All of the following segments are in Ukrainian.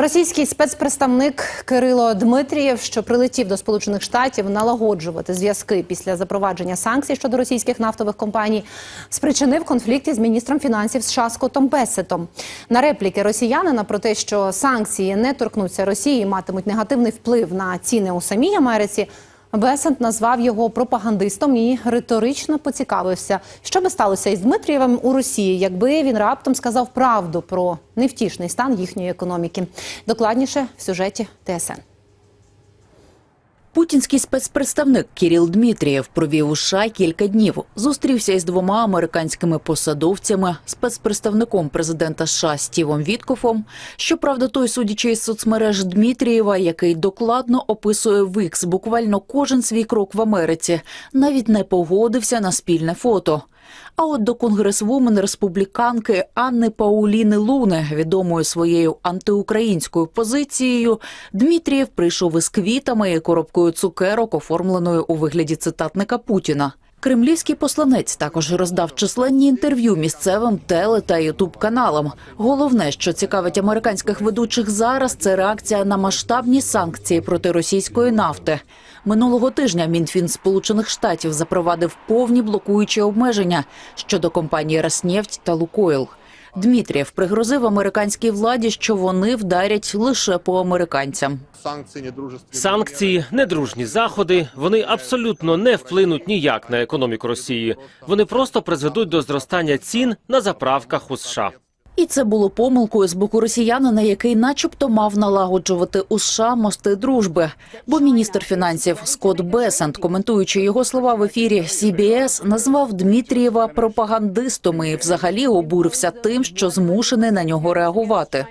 Російський спецпредставник Кирило Дмитрієв, що прилетів до Сполучених Штатів налагоджувати зв'язки після запровадження санкцій щодо російських нафтових компаній, спричинив конфлікт із міністром фінансів США Скотом Бесетом. На репліки росіянина про те, що санкції не торкнуться Росії, і матимуть негативний вплив на ціни у самій Америці. Бесент назвав його пропагандистом і риторично поцікавився, що би сталося із Дмитрієвим у Росії, якби він раптом сказав правду про невтішний стан їхньої економіки. Докладніше в сюжеті ТСН. Путінський спецпредставник Кіріл Дмитрієв провів у США кілька днів. Зустрівся із двома американськими посадовцями, спецпредставником президента США Стівом Віткофом. Щоправда, той, судячи із соцмереж Дмитрієва, який докладно описує Вікс буквально кожен свій крок в Америці, навіть не погодився на спільне фото. А от до конгресвумен республіканки Анни Пауліни Луне, відомою своєю антиукраїнською позицією, Дмитрієв прийшов із квітами і коробкою цукерок, оформленою у вигляді цитатника Путіна. Кремлівський посланець також роздав численні інтерв'ю місцевим теле та ютуб каналам. Головне, що цікавить американських ведучих зараз, це реакція на масштабні санкції проти російської нафти. Минулого тижня Мінфін Сполучених Штатів запровадив повні блокуючі обмеження щодо компанії «Роснефть» та Лукойл. Дмитрієв пригрозив американській владі, що вони вдарять лише по американцям. санкції недружні заходи, вони абсолютно не вплинуть ніяк на економіку Росії. Вони просто призведуть до зростання цін на заправках у США. І це було помилкою з боку росіянина, який, начебто, мав налагоджувати у США мости дружби. Бо міністр фінансів Скотт Бесент, коментуючи його слова в ефірі CBS, назвав Дмитрієва пропагандистом і взагалі обурився тим, що змушений на нього реагувати.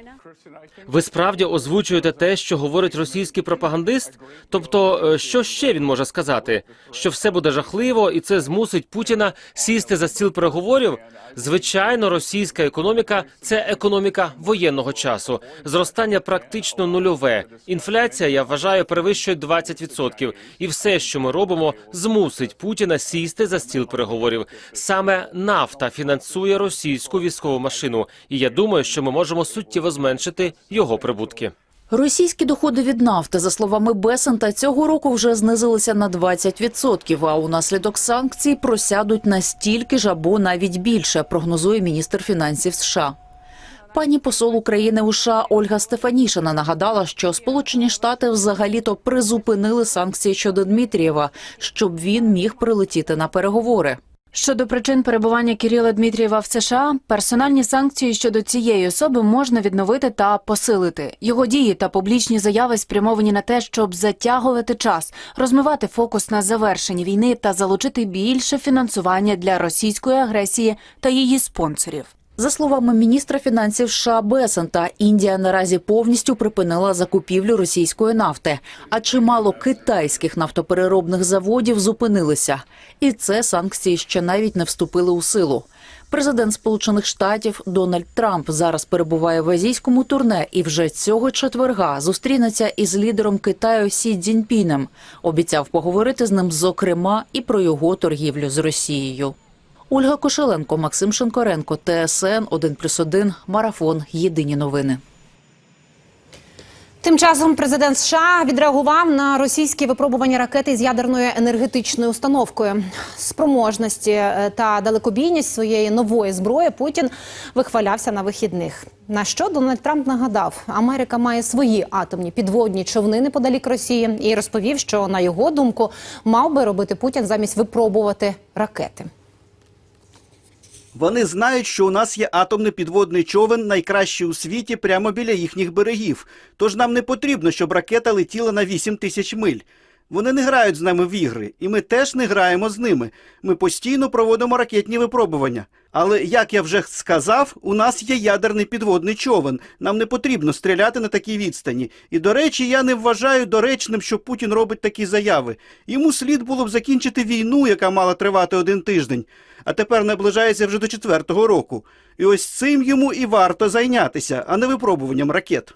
Ви справді озвучуєте те, що говорить російський пропагандист? Тобто, е, що ще він може сказати? Що все буде жахливо, і це змусить Путіна сісти за стіл переговорів? Звичайно, російська економіка це економіка воєнного часу. Зростання практично нульове. Інфляція, я вважаю, перевищує 20%. І все, що ми робимо, змусить Путіна сісти за стіл переговорів. Саме нафта фінансує російську військову машину, і я думаю, що ми можемо суттєво зменшити його прибутки. Російські доходи від нафти, за словами Бесента, цього року вже знизилися на 20%, а унаслідок санкцій просядуть настільки ж або навіть більше, прогнозує міністр фінансів США. Пані посол України у США Ольга Стефанішина нагадала, що Сполучені Штати взагалі-то призупинили санкції щодо Дмитрієва, щоб він міг прилетіти на переговори. Щодо причин перебування Кирила Дмитрієва в США, персональні санкції щодо цієї особи можна відновити та посилити. Його дії та публічні заяви спрямовані на те, щоб затягувати час, розмивати фокус на завершенні війни та залучити більше фінансування для російської агресії та її спонсорів. За словами міністра фінансів США Бесента, Індія наразі повністю припинила закупівлю російської нафти, а чимало китайських нафтопереробних заводів зупинилися. І це санкції ще навіть не вступили у силу. Президент Сполучених Штатів Дональд Трамп зараз перебуває в азійському турне і вже цього четверга зустрінеться із лідером Китаю Сі Цзіньпінем. Обіцяв поговорити з ним, зокрема, і про його торгівлю з Росією. Ольга Кошеленко, Максим Шенкоренко, ТСН 1+,1, Марафон. Єдині новини. Тим часом президент США відреагував на російські випробування ракети з ядерною енергетичною установкою. Спроможності е, та далекобійність своєї нової зброї Путін вихвалявся на вихідних. На що Дональд Трамп нагадав, Америка має свої атомні підводні човни неподалік Росії і розповів, що на його думку мав би робити Путін замість випробувати ракети. Вони знають, що у нас є атомний підводний човен, найкращий у світі, прямо біля їхніх берегів. Тож нам не потрібно, щоб ракета летіла на 8 тисяч миль. Вони не грають з нами в ігри, і ми теж не граємо з ними. Ми постійно проводимо ракетні випробування. Але як я вже сказав, у нас є ядерний підводний човен. Нам не потрібно стріляти на такій відстані. І до речі, я не вважаю доречним, що Путін робить такі заяви. Йому слід було б закінчити війну, яка мала тривати один тиждень, а тепер наближається вже до четвертого року. І ось цим йому і варто зайнятися, а не випробуванням ракет.